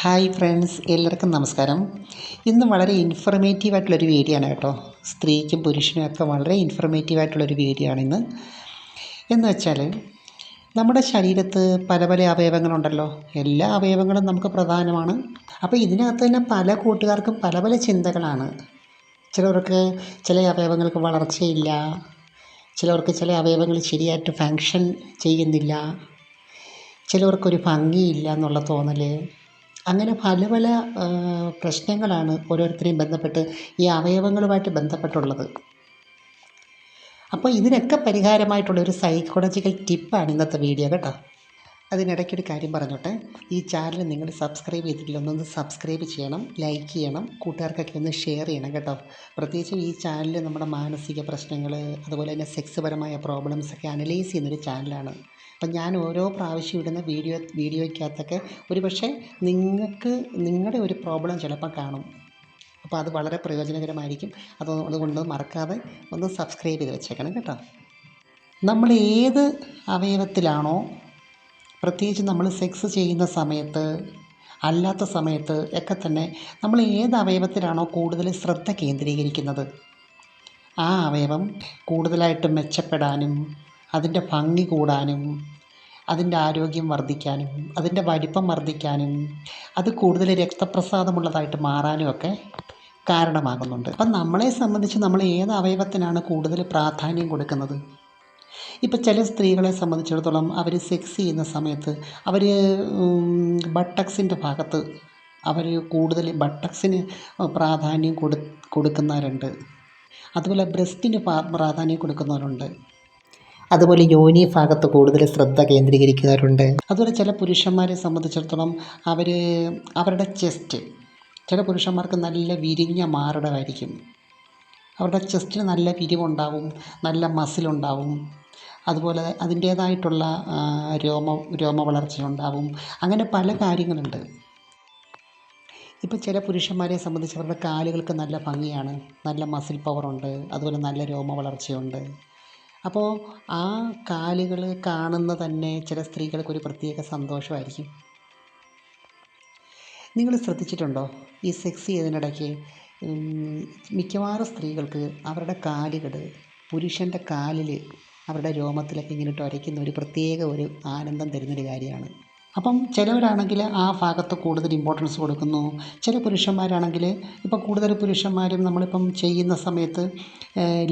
Hi friends എല്ലാവർക്കും നമസ്കാരം. ഇന്ന് വളരെ ഇൻഫർമേറ്റീവ് ആയിട്ടുള്ളൊരു വീഡിയോ ആണ് കേട്ടോ. സ്ത്രീക്കും പുരുഷനും ഒക്കെ വളരെ ഇൻഫർമേറ്റീവ് ആയിട്ടുള്ളൊരു വീഡിയോ ആണ് ഇന്ന്. എന്ന് വെച്ചാൽ നമ്മുടെ ശരീരത്ത് പല പല അവയവങ്ങളുണ്ടല്ലോ. എല്ലാ അവയവങ്ങളും നമുക്ക് പ്രധാനമാണ്. അപ്പോൾ ഇതിനകത്ത് തന്നെ പല കൂട്ടുകാർക്കും പല പല ചിന്തകളാണ്. ചിലവർക്ക് ചില അവയവങ്ങൾക്ക് വളർച്ചയില്ല. ചിലവർക്ക് ചില അവയവങ്ങൾ ശരിയായിട്ട് ഫങ്ഷൻ ചെയ്യുന്നില്ല. ചിലവർക്കൊരു ഭംഗിയില്ല എന്നുള്ള തോന്നൽ അങ്ങനെ പല പല പ്രശ്നങ്ങളാണ് ഓരോരുത്തരെയും ബന്ധപ്പെട്ട് ഈ അവയവങ്ങളുമായിട്ട് ബന്ധപ്പെട്ടുള്ളത്. അപ്പോൾ ഇതിനൊക്കെ പരിഹാരമായിട്ടുള്ള ഒരു സൈക്കോളജിക്കൽ ടിപ്പാണ് ഇന്നത്തെ വീഡിയോ കേട്ടോ. അതിനിടയ്ക്കൊരു കാര്യം പറഞ്ഞോട്ടെ. ഈ ചാനൽ നിങ്ങൾ സബ്സ്ക്രൈബ് ചെയ്തിട്ടില്ല ഒന്നൊന്ന് സബ്സ്ക്രൈബ് ചെയ്യണം ലൈക്ക് ചെയ്യണം കൂട്ടുകാർക്കൊക്കെ ഒന്ന് ഷെയർ ചെയ്യണം കേട്ടോ. പ്രത്യേകിച്ചും ഈ ചാനൽ നമ്മുടെ മാനസിക പ്രശ്നങ്ങൾ അതുപോലെ തന്നെ സെക്സ് പരമായ പ്രോബ്ലംസ് ഒക്കെ അനലൈസ് ചെയ്യുന്നൊരു ചാനലാണ് അപ്പം ഞാൻ ഓരോ പ്രാവശ്യം ഇടുന്ന വീഡിയോ വീഡിയോയ്ക്കകത്തൊക്കെ ഒരു പക്ഷേ നിങ്ങൾക്ക് നിങ്ങളുടെ ഒരു പ്രോബ്ലം ചിലപ്പോൾ കാണും. അപ്പോൾ അത് വളരെ പ്രയോജനകരമായിരിക്കും. അത് അതുകൊണ്ട് മറക്കാതെ ഒന്ന് സബ്സ്ക്രൈബ് ചെയ്ത് വെച്ചേക്കണം കേട്ടോ. നമ്മൾ ഏത് അവയവത്തിലാണോ പ്രത്യേകിച്ച് നമ്മൾ സെക്സ് ചെയ്യുന്ന സമയത്ത് അല്ലാത്ത സമയത്ത് ഒക്കെ തന്നെ നമ്മൾ ഏത് അവയവത്തിലാണോ കൂടുതൽ ശ്രദ്ധ കേന്ദ്രീകരിക്കുന്നത്? ആ അവയവം കൂടുതലായിട്ട് മെച്ചപ്പെടാനും അതിന്റെ ഭംഗി കൂടാനും അതിന്റെ ആരോഗ്യം വർദ്ധിക്കാനും അതിന്റെ വലിപ്പം വർദ്ധിക്കാനും അത് കൂടുതൽ രക്തപ്രസാദമുള്ളതായിട്ട് മാറാനും ഒക്കെ കാരണമാകുന്നുണ്ട്. അപ്പം നമ്മളെ സംബന്ധിച്ച് നമ്മൾ ഏത് അവയവത്തിനാണ് കൂടുതൽ പ്രാധാന്യം കൊടുക്കുന്നത്? ഇപ്പം ചില സ്ത്രീകളെ സംബന്ധിച്ചിടത്തോളം അവർ സെക്സ് ചെയ്യുന്ന സമയത്ത് അവർ ബട്ടക്സിന്റെ ഭാഗത്ത് അവർ കൂടുതൽ ബട്ടക്സിന് പ്രാധാന്യം കൊടു കൊടുക്കുന്നവരുണ്ട്. അതുപോലെ ബ്രസ്റ്റിന് പ്രാധാന്യം കൊടുക്കുന്നവരുണ്ട്. അതുപോലെ യോനി ഭാഗത്ത് കൂടുതൽ ശ്രദ്ധ കേന്ദ്രീകരിക്കാറുണ്ട്. അതുപോലെ ചില പുരുഷന്മാരെ സംബന്ധിച്ചിടത്തോളം അവർ അവരുടെ ചെസ്റ്റ് ചില പുരുഷന്മാർക്ക് നല്ല വിരിഞ്ഞ മാറിടമായിരിക്കും. അവരുടെ ചെസ്റ്റിന് നല്ല വിരിവുണ്ടാവും നല്ല മസിലുണ്ടാവും അതുപോലെ അതിന്റേതായിട്ടുള്ള രോമ രോമ വളർച്ചയുണ്ടാവും അങ്ങനെ പല കാര്യങ്ങളുണ്ട്. ഇപ്പോൾ ചില പുരുഷന്മാരെ സംബന്ധിച്ച് അവരുടെ കാലുകൾക്ക് നല്ല ഭംഗിയാണ്. നല്ല മസിൽ പവറുണ്ട് അതുപോലെ നല്ല രോമ വളർച്ചയുണ്ട് അപ്പോൾ ആ കാലുകൾ കാണുന്ന തന്നെ ചില സ്ത്രീകൾക്കൊരു പ്രത്യേക സന്തോഷമായിരിക്കും. നിങ്ങൾ ശ്രദ്ധിച്ചിട്ടുണ്ടോ? ഈ സെക്സ് ചെയ്തതിനിടയ്ക്ക് മിക്കവാറും സ്ത്രീകൾക്ക് അവരുടെ കാലുകൾ പുരുഷന്റെ കാലിൽ അവരുടെ രോമത്തിലൊക്കെ ഇങ്ങനെ ഉരയ്ക്കുന്ന ഒരു പ്രത്യേക ഒരു ആനന്ദം തരുന്നൊരു കാര്യമാണ്. അപ്പം ചിലവരാണെങ്കിൽ ആ ഭാഗത്ത് കൂടുതൽ ഇമ്പോർട്ടൻസ് കൊടുക്കുന്നു. ചില പുരുഷന്മാരാണെങ്കിൽ ഇപ്പോൾ കൂടുതൽ പുരുഷന്മാരും നമ്മളിപ്പം ചെയ്യുന്ന സമയത്ത്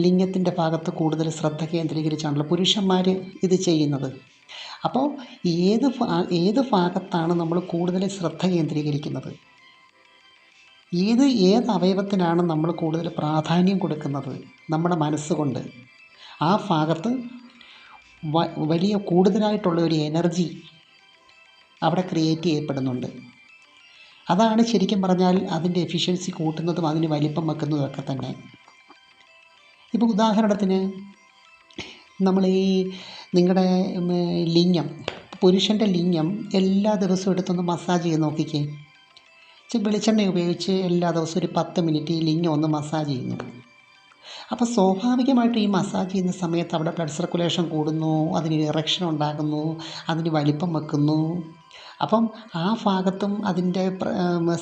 ലിംഗത്തിന്റെ ഭാഗത്ത് കൂടുതൽ ശ്രദ്ധ കേന്ദ്രീകരിച്ചാണല്ലോ പുരുഷന്മാർ ഇത് ചെയ്യുന്നത്. അപ്പോൾ ഏത് ഏത് ഭാഗത്താണ് നമ്മൾ കൂടുതൽ ശ്രദ്ധ കേന്ദ്രീകരിക്കുന്നത്? ഏത് ഏത് അവയവത്തിനാണ് നമ്മൾ കൂടുതൽ പ്രാധാന്യം കൊടുക്കുന്നത് നമ്മുടെ മനസ്സുകൊണ്ട്? ആ ഭാഗത്ത് വലിയ കൂടുതലായിട്ടുള്ള ഒരു എനർജി അവിടെ ക്രിയേറ്റ് ചെയ്യപ്പെടുന്നുണ്ട്. അതാണ് ശരിക്കും പറഞ്ഞാൽ അതിന്റെ എഫിഷ്യൻസി കൂട്ടുന്നതും അതിന് വലിപ്പം വെക്കുന്നതും ഒക്കെ തന്നെ. ഇപ്പോൾ ഉദാഹരണത്തിന് നമ്മൾ ഈ നിങ്ങളുടെ ലിംഗം പുരുഷന്റെ ലിംഗം എല്ലാ ദിവസവും എടുത്തൊന്ന് മസാജ് ചെയ്ത് നോക്കിക്കേ. വെളിച്ചെണ്ണ ഉപയോഗിച്ച് എല്ലാ ദിവസവും ഒരു പത്ത് മിനിറ്റ് ഈ ലിംഗം ഒന്ന് മസാജ് ചെയ്യുന്നു. അപ്പോൾ സ്വാഭാവികമായിട്ട് ഈ മസാജ് ചെയ്യുന്ന സമയത്ത് അവിടെ ബ്ലഡ് സർക്കുലേഷൻ കൂടുന്നു അതിന് ഇറക്ഷൻ ഉണ്ടാകുന്നു അതിന് വലിപ്പം വെക്കുന്നു. അപ്പം ആ ഭാഗത്തും അതിന്റെ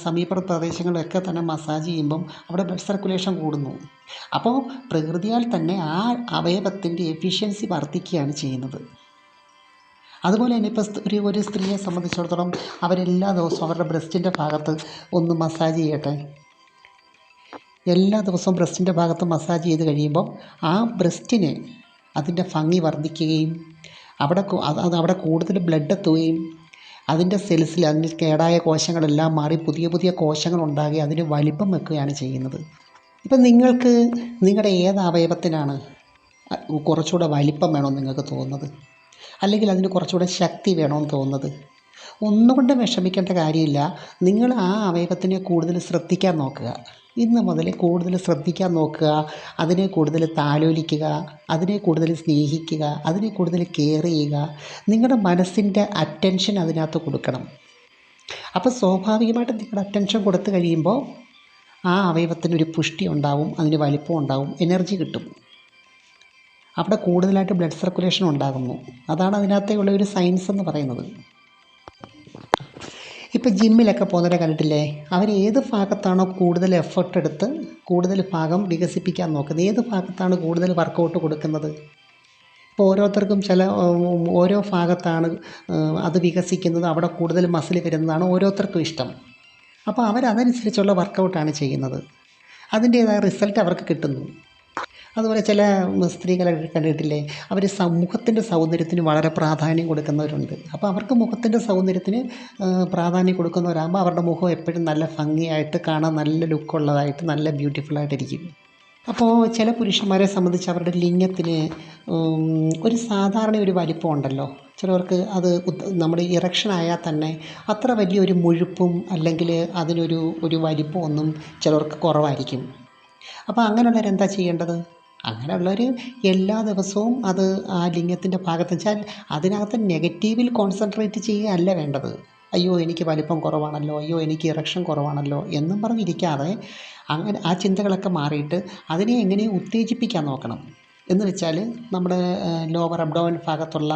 സമീപ പ്രദേശങ്ങളൊക്കെ തന്നെ മസാജ് ചെയ്യുമ്പം അവിടെ ബ്ലഡ് സർക്കുലേഷൻ കൂടുന്നു. അപ്പോൾ പ്രകൃതിയാൽ തന്നെ ആ അവയവത്തിന്റെ എഫിഷ്യൻസി വർദ്ധിക്കുകയാണ് ചെയ്യുന്നത്. അതുപോലെ തന്നെ ഇപ്പോൾ ഒരു ഒരു സ്ത്രീയെ സംബന്ധിച്ചിടത്തോളം അവരെല്ലാ ദിവസവും അവരുടെ ബ്രസ്റ്റിന്റെ ഭാഗത്ത് ഒന്ന് മസാജ് ചെയ്യട്ടെ. എല്ലാ ദിവസവും ബ്രസ്റ്റിന്റെ ഭാഗത്ത് മസാജ് ചെയ്ത് കഴിയുമ്പോൾ ആ ബ്രസ്റ്റിന് അതിന്റെ ഭംഗി വർദ്ധിക്കുകയും അവിടെ അത് അവിടെ കൂടുതൽ ബ്ലഡ് എത്തുകയും അതിന്റെ സെൽസിൽ അതിന് കേടായ കോശങ്ങളെല്ലാം മാറി പുതിയ പുതിയ കോശങ്ങൾ ഉണ്ടാകി അതിന് വലിപ്പം വെക്കുകയാണ് ചെയ്യുന്നത്. ഇപ്പം നിങ്ങൾക്ക് നിങ്ങളുടെ ഏത് അവയവത്തിനാണ് കുറച്ചുകൂടെ വലിപ്പം വേണമെന്ന് നിങ്ങൾക്ക് തോന്നുന്നത്? അല്ലെങ്കിൽ അതിന് കുറച്ചുകൂടെ ശക്തി വേണമെന്ന് തോന്നുന്നത്? ഒന്നുകൊണ്ടും വിഷമിക്കേണ്ട കാര്യമില്ല. നിങ്ങൾ ആ അവയവത്തിനെ കൂടുതൽ ശ്രദ്ധിക്കാൻ നോക്കുക. ഇന്ന് മുതൽ കൂടുതൽ ശ്രദ്ധിക്കാൻ നോക്കുക അതിനെ കൂടുതൽ താലോലിക്കുക അതിനെ കൂടുതൽ സ്നേഹിക്കുക അതിനെ കൂടുതൽ കെയർ ചെയ്യുക. നിങ്ങളുടെ മനസ്സിന്റെ അറ്റൻഷൻ അതിനകത്ത് കൊടുക്കണം. അപ്പോൾ സ്വാഭാവികമായിട്ട് നിങ്ങളുടെ അറ്റൻഷൻ കൊടുത്തു കഴിയുമ്പോൾ ആ അവയവത്തിനൊരു പുഷ്ടി ഉണ്ടാവും അതിന് വലിപ്പം ഉണ്ടാവും എനർജി കിട്ടും. അവിടെ കൂടുതലായിട്ട് ബ്ലഡ് സർക്കുലേഷൻ ഉണ്ടാകുന്നു. അതാണ് അതിനകത്തേക്കുള്ള ഒരു സയൻസ് എന്ന് പറയുന്നത്. ഇപ്പോൾ ജിമ്മിലൊക്കെ പോകുന്നവരെ കണ്ടിട്ടില്ലേ? അവർ ഏത് ഭാഗത്താണോ കൂടുതൽ എഫർട്ട് എടുത്ത് കൂടുതൽ ഭാഗം വികസിപ്പിക്കാൻ നോക്കുന്നത്? ഏത് ഭാഗത്താണ് കൂടുതൽ വർക്കൗട്ട് കൊടുക്കുന്നത്? ഇപ്പോൾ ഓരോരുത്തർക്കും ചില ഓരോ ഭാഗത്താണ് അത് വികസിക്കുന്നത് അവിടെ കൂടുതൽ മസിൽ വരുന്നതാണ് ഓരോരുത്തർക്കും ഇഷ്ടം. അപ്പോൾ അവരതനുസരിച്ചുള്ള വർക്കൗട്ടാണ് ചെയ്യുന്നത്. അതിന്റേതായ റിസൾട്ട് അവർക്ക് കിട്ടുന്നു. അതുപോലെ ചില സ്ത്രീകളെ കണ്ടിട്ടില്ലേ? അവർ സമൂഹത്തിന്റെ സൗന്ദര്യത്തിന് വളരെ പ്രാധാന്യം കൊടുക്കുന്നവരുണ്ട്. അപ്പോൾ അവർക്ക് മുഖത്തിന്റെ സൗന്ദര്യത്തിന് പ്രാധാന്യം കൊടുക്കുന്നവരാകുമ്പോൾ അവരുടെ മുഖം എപ്പോഴും നല്ല ഭംഗിയായിട്ട് കാണാൻ നല്ല ലുക്കുള്ളതായിട്ട് നല്ല ബ്യൂട്ടിഫുള്ളായിട്ടിരിക്കും. അപ്പോൾ ചില പുരുഷന്മാരെ സംബന്ധിച്ച് അവരുടെ ലിംഗത്തിന് ഒരു സാധാരണ ഒരു വലിപ്പം ഉണ്ടല്ലോ. ചിലവർക്ക് അത് നമ്മുടെ ഇറക്ഷൻ ആയാൽ തന്നെ അത്ര വലിയൊരു മുഴുപ്പും അല്ലെങ്കിൽ അതിനൊരു ഒരു വലിപ്പം ഒന്നും ചിലവർക്ക് കുറവായിരിക്കും. അപ്പോൾ അങ്ങനെയുള്ളവരെന്താ ചെയ്യേണ്ടത്? അങ്ങനെയുള്ളവർ എല്ലാ ദിവസവും അത് ആ ലിംഗത്തിന്റെ ഭാഗത്ത് വെച്ചാൽ അതിനകത്ത് നെഗറ്റീവിൽ കോൺസെൻട്രേറ്റ് ചെയ്യുകയല്ല വേണ്ടത്. അയ്യോ എനിക്ക് വലിപ്പം കുറവാണല്ലോ അയ്യോ എനിക്ക് ഇറക്ഷൻ കുറവാണല്ലോ എന്നും പറഞ്ഞിരിക്കാതെ അങ്ങനെ ആ ചിന്തകളൊക്കെ മാറിയിട്ട് അതിനെ എങ്ങനെ ഉത്തേജിപ്പിക്കാൻ നോക്കണം? എന്ന് വെച്ചാൽ നമ്മുടെ ലോവർ അബ്ഡോമൻ ഭാഗത്തുള്ള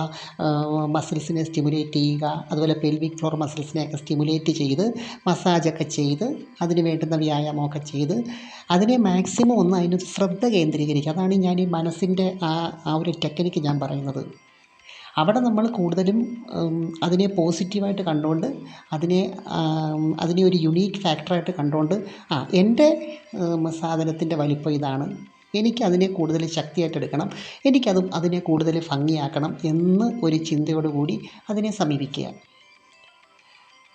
മസിൽസിനെ സ്റ്റിമുലേറ്റ് ചെയ്യുക അതുപോലെ പെൽവിക് ഫ്ലോർ മസിൽസിനെയൊക്കെ സ്റ്റിമുലേറ്റ് ചെയ്ത് മസാജൊക്കെ ചെയ്ത് അതിന് വേണ്ടുന്ന വ്യായാമമൊക്കെ ചെയ്ത് അതിനെ മാക്സിമം ഒന്ന് അതിന് ശ്രദ്ധ കേന്ദ്രീകരിക്കുക. അതാണ് ഞാൻ ഈ മനസ്സിന്റെ ആ ആ ഒരു ടെക്നിക്ക് ഞാൻ പറയുന്നത്. അവിടെ നമ്മൾ കൂടുതലും അതിനെ പോസിറ്റീവായിട്ട് കണ്ടുകൊണ്ട് അതിനെ അതിനെ ഒരു യുണീക്ക് ഫാക്ടറായിട്ട് കണ്ടുകൊണ്ട് ആ എന്റെ സാധനത്തിന്റെ വലിപ്പം ഇതാണ്. എനിക്കതിനെ കൂടുതൽ ശക്തിയായിട്ട് എടുക്കണം എനിക്കതും അതിനെ കൂടുതൽ ഭംഗിയാക്കണം എന്ന് ഒരു ചിന്തയോടുകൂടി അതിനെ സമീപിക്കുക.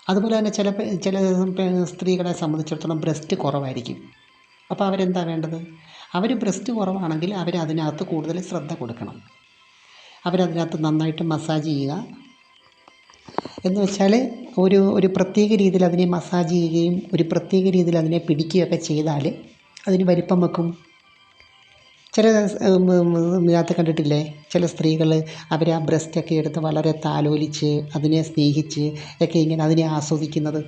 അതുപോലെ തന്നെ ചില ചില സ്ത്രീകളെ സംബന്ധിച്ചിടത്തോളം ബ്രസ്റ്റ് കുറവായിരിക്കും. അപ്പോൾ അവരെന്താ വേണ്ടത്? അവർ ബ്രസ്റ്റ് കുറവാണെങ്കിൽ അവർ അതിനകത്ത് കൂടുതൽ ശ്രദ്ധ കൊടുക്കണം. അവരതിനകത്ത് നന്നായിട്ട് മസാജ് ചെയ്യുക. എന്ന് വെച്ചാൽ ഒരു ഒരു പ്രത്യേക രീതിയിൽ അതിനെ മസാജ് ചെയ്യുകയും ഒരു പ്രത്യേക രീതിയിൽ അതിനെ പിടിക്കുകയൊക്കെ ചെയ്താൽ അതിന് വലിപ്പം വെക്കും. ചില ഇതിനകത്ത് കണ്ടിട്ടില്ലേ? ചില സ്ത്രീകൾ അവർ ആ ബ്രസ്റ്റൊക്കെ എടുത്ത് വളരെ താലോലിച്ച് അതിനെ സ്നേഹിച്ച് ഒക്കെ ഇങ്ങനെ അതിനെ ആസ്വദിക്കുന്നത്.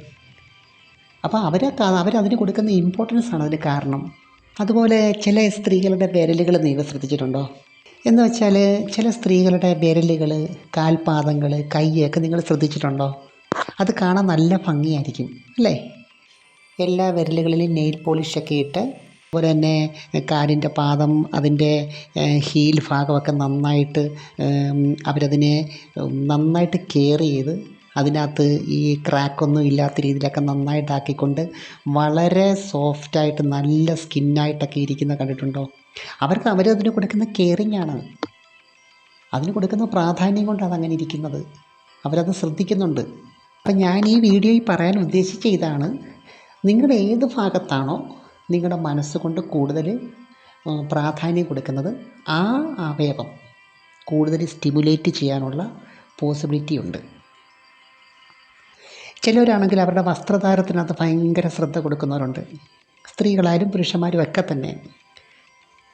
അപ്പോൾ അവരെ അവരതിന് കൊടുക്കുന്ന ഇമ്പോർട്ടൻസ് ആണ് അതിന് കാരണം. അതുപോലെ ചില സ്ത്രീകളുടെ വിരലുകൾ നിങ്ങൾ ശ്രദ്ധിച്ചിട്ടുണ്ടോ? എന്ന് വെച്ചാൽ ചില സ്ത്രീകളുടെ വിരലുകൾ കാൽപാദങ്ങൾ കൈയൊക്കെ നിങ്ങൾ ശ്രദ്ധിച്ചിട്ടുണ്ടോ? അത് കാണാൻ നല്ല ഭംഗിയായിരിക്കും അല്ലേ? എല്ലാ വിരലുകളിലും നെയിൽ പോളിഷൊക്കെ ഇട്ട് അതുപോലെ തന്നെ കാലിന്റെ പാദം അതിന്റെ ഹീൽ ഭാഗമൊക്കെ നന്നായിട്ട് അവരതിനെ നന്നായിട്ട് കെയർ ചെയ്ത് അതിനകത്ത് ഈ ക്രാക്കൊന്നും ഇല്ലാത്ത രീതിയിലൊക്കെ നന്നായിട്ടാക്കിക്കൊണ്ട് വളരെ സോഫ്റ്റായിട്ട് നല്ല സ്കിന്നായിട്ടൊക്കെ ഇരിക്കുന്ന കണ്ടിട്ടുണ്ടോ? അവർക്ക് അവരതിന് കൊടുക്കുന്ന കെയറിങ് ആണ്. അതിന് കൊടുക്കുന്ന പ്രാധാന്യം കൊണ്ടാണ് അങ്ങനെ ഇരിക്കുന്നത്. അവരത് ശ്രദ്ധിക്കുന്നുണ്ട്. അപ്പം ഞാൻ ഈ വീഡിയോയിൽ പറയാൻ ഉദ്ദേശിച്ച ഇതാണ് നിങ്ങളുടെ ഏത് ഭാഗത്താണോ നിങ്ങളുടെ മനസ്സുകൊണ്ട് കൂടുതൽ പ്രാധാന്യം കൊടുക്കുന്നത് ആ അവയവം കൂടുതൽ സ്റ്റിമുലേറ്റ് ചെയ്യാനുള്ള പോസിബിലിറ്റി ഉണ്ട്. ചിലവരാണെങ്കിൽ അവരുടെ വസ്ത്രധാരത്തിനകത്ത് ഭയങ്കര ശ്രദ്ധ കൊടുക്കുന്നവരുണ്ട്. സ്ത്രീകളായാലും പുരുഷന്മാരും ഒക്കെ തന്നെ.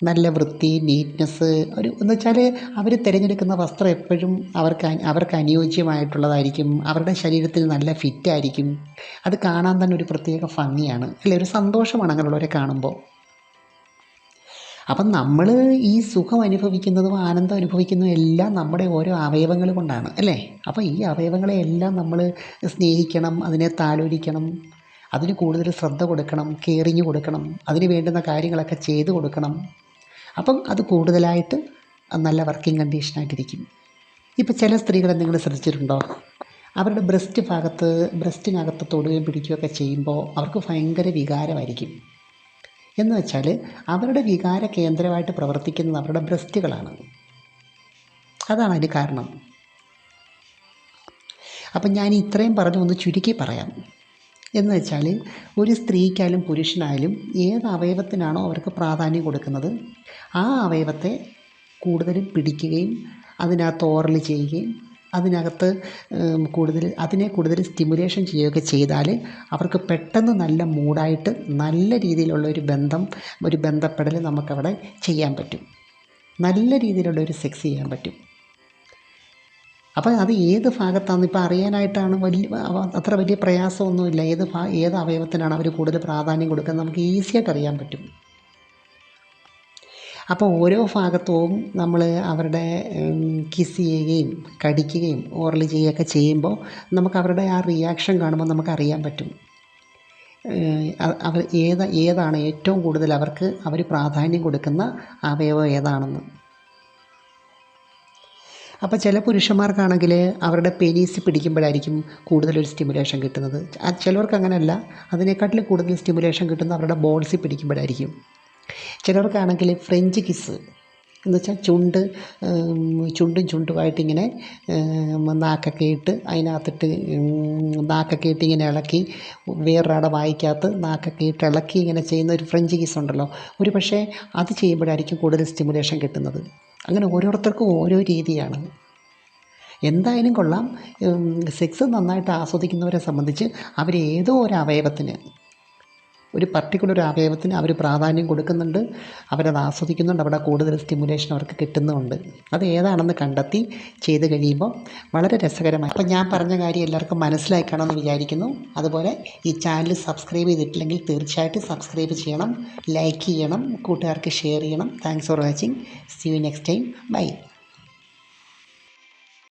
നല്ല വൃത്തി നീറ്റ്നെസ് ഒരു എന്ന് വെച്ചാൽ അവർ തിരഞ്ഞെടുക്കുന്ന വസ്ത്രം എപ്പോഴും അവർക്ക് അവർക്ക് അനുയോജ്യമായിട്ടുള്ളതായിരിക്കും. അവരുടെ ശരീരത്തിൽ നല്ല ഫിറ്റായിരിക്കും അത് കാണാൻ തന്നെ ഒരു പ്രത്യേക ഭംഗിയാണ്. അല്ലേ? ഒരു സന്തോഷമാണ് അങ്ങനെയുള്ളവരെ കാണുമ്പോൾ. അപ്പം നമ്മൾ ഈ സുഖം അനുഭവിക്കുന്നതും ആനന്ദം അനുഭവിക്കുന്നതും എല്ലാം നമ്മുടെ ഓരോ അവയവങ്ങൾ കൊണ്ടാണ്. അല്ലേ? അപ്പോൾ ഈ അവയവങ്ങളെ എല്ലാം നമ്മൾ സ്നേഹിക്കണം അതിനെ താലോലിക്കണം അതിന് കൂടുതൽ ശ്രദ്ധ കൊടുക്കണം കെയറിങ് കൊടുക്കണം അതിന് വേണ്ടുന്ന കാര്യങ്ങളൊക്കെ ചെയ്തു കൊടുക്കണം. അപ്പം അത് കൂടുതലായിട്ട് നല്ല വർക്കിംഗ് കണ്ടീഷനായിട്ടിരിക്കും ഇപ്പോൾ ചില സ്ത്രീകളെ നിങ്ങൾ ശ്രദ്ധിച്ചിട്ടുണ്ടോ? അവരുടെ ബ്രസ്റ്റ് ഭാഗത്ത് ബ്രസ്റ്റിനകത്ത് തൊടുകയും പിടിക്കുകയൊക്കെ ചെയ്യുമ്പോൾ അവർക്ക് ഭയങ്കര വികാരമായിരിക്കും. എന്ന് വെച്ചാൽ അവരുടെ വികാര കേന്ദ്രമായിട്ട് പ്രവർത്തിക്കുന്നത് അവരുടെ ബ്രസ്റ്റുകളാണ് അതാണ് അതിന് കാരണം. അപ്പം ഞാൻ ഇത്രയും പറഞ്ഞു ഒന്ന് ചുരുക്കി പറയാം. എന്ന് വെച്ചാൽ ഒരു സ്ത്രീക്കായാലും പുരുഷനായാലും ഏത് അവയവത്തിനാണോ അവർക്ക് പ്രാധാന്യം കൊടുക്കുന്നത് ആ അവയവത്തെ കൂടുതൽ പിടിക്കുകയും അതിനകത്ത് ഓറൽ ചെയ്യുകയും അതിനകത്ത് കൂടുതൽ അതിനെ കൂടുതൽ സ്റ്റിമുലേഷൻ ചെയ്യുകയൊക്കെ ചെയ്താൽ അവർക്ക് പെട്ടെന്ന് നല്ല മൂഡായിട്ട് നല്ല രീതിയിലുള്ള ഒരു ബന്ധം ഒരു ബന്ധപ്പെടൽ നമുക്കവിടെ ചെയ്യാൻ പറ്റും. നല്ല രീതിയിലുള്ള ഒരു സെക്സ് ചെയ്യാൻ പറ്റും. അപ്പോൾ അത് ഏത് ഭാഗത്താണെന്ന് ഇപ്പോൾ അറിയാനായിട്ടാണ് വലിയ അത്ര വലിയ പ്രയാസമൊന്നുമില്ല. ഏത് ഭാ ഏത് അവയവത്തിനാണ് അവർ കൂടുതൽ പ്രാധാന്യം കൊടുക്കുന്നത് നമുക്ക് ഈസിയായിട്ട് അറിയാൻ പറ്റും. അപ്പോൾ ഓരോ ഭാഗത്തും നമ്മൾ അവരുടെ കിസ് ചെയ്യുകയും കടിക്കുകയും ഓറൽ ചെയ്യുകയൊക്കെ ചെയ്യുമ്പോൾ നമുക്ക് അവരുടെ ആ റിയാക്ഷൻ കാണുമ്പോൾ നമുക്ക് അറിയാൻ പറ്റും. അവർ ഏത് ഏതാണ് ഏറ്റവും കൂടുതൽ അവർക്ക് അവർ പ്രാധാന്യം കൊടുക്കുന്ന അവയവം ഏതാണെന്ന്. അപ്പോൾ ചില പുരുഷന്മാർക്കാണെങ്കിൽ അവരുടെ പെനീസ് പിടിക്കുമ്പോഴായിരിക്കും കൂടുതലൊരു സ്റ്റിമുലേഷൻ കിട്ടുന്നത്. ചിലവർക്ക് അങ്ങനെയല്ല. അതിനെക്കാട്ടിലും കൂടുതൽ സ്റ്റിമുലേഷൻ കിട്ടുന്നത് അവരുടെ ബോൾസിൽ പിടിക്കുമ്പോഴായിരിക്കും. ചിലർക്കാണെങ്കിൽ ഫ്രഞ്ച് കിസ് എന്ന് വെച്ചാൽ ചുണ്ട് ചുണ്ടും ചുണ്ടുമായിട്ട് ഇങ്ങനെ നാക്കൊക്കെ ഇട്ട് അതിനകത്തിട്ട് നാക്കൊക്കെ ഇട്ട് ഇങ്ങനെ ഇളക്കി വേറൊരാടെ വായിക്കകത്ത് നാക്കൊക്കെ ഇട്ട് ഇളക്കി ഇങ്ങനെ ചെയ്യുന്ന ഒരു ഫ്രഞ്ച് കിസ് ഉണ്ടല്ലോ. ഒരു പക്ഷേ അത് ചെയ്യുമ്പോഴായിരിക്കും കൂടുതൽ സ്റ്റിമുലേഷൻ കിട്ടുന്നത്. അങ്ങനെ ഓരോരുത്തർക്കും ഓരോ രീതിയാണ്. എന്തായാലും കൊള്ളാം. സെക്സ് നന്നായിട്ട് ആസ്വദിക്കുന്നവരെ സംബന്ധിച്ച് അവർ ഏതോ ഒരു അവയവത്തിന് ഒരു പർട്ടിക്കുലർ അവയവത്തിന് അവർ പ്രാധാന്യം കൊടുക്കുന്നുണ്ട്. അവരത് ആസ്വദിക്കുന്നുണ്ട്. അവിടെ കൂടുതൽ സ്റ്റിമുലേഷൻ അവർക്ക് കിട്ടുന്നുണ്ട് അത് ഏതാണെന്ന് കണ്ടെത്തി ചെയ്ത് കഴിയുമ്പോൾ വളരെ രസകരമായി. അപ്പോൾ ഞാൻ പറഞ്ഞ കാര്യം എല്ലാവർക്കും മനസ്സിലായി കാണുമെന്ന് വിചാരിക്കുന്നു. അതുപോലെ ഈ ചാനൽ സബ്സ്ക്രൈബ് ചെയ്തിട്ടില്ലെങ്കിൽ തീർച്ചയായിട്ടും സബ്സ്ക്രൈബ് ചെയ്യണം. ലൈക്ക് ചെയ്യണം. കൂട്ടുകാർക്ക് ഷെയർ ചെയ്യണം. Thanks for watching see you next time bye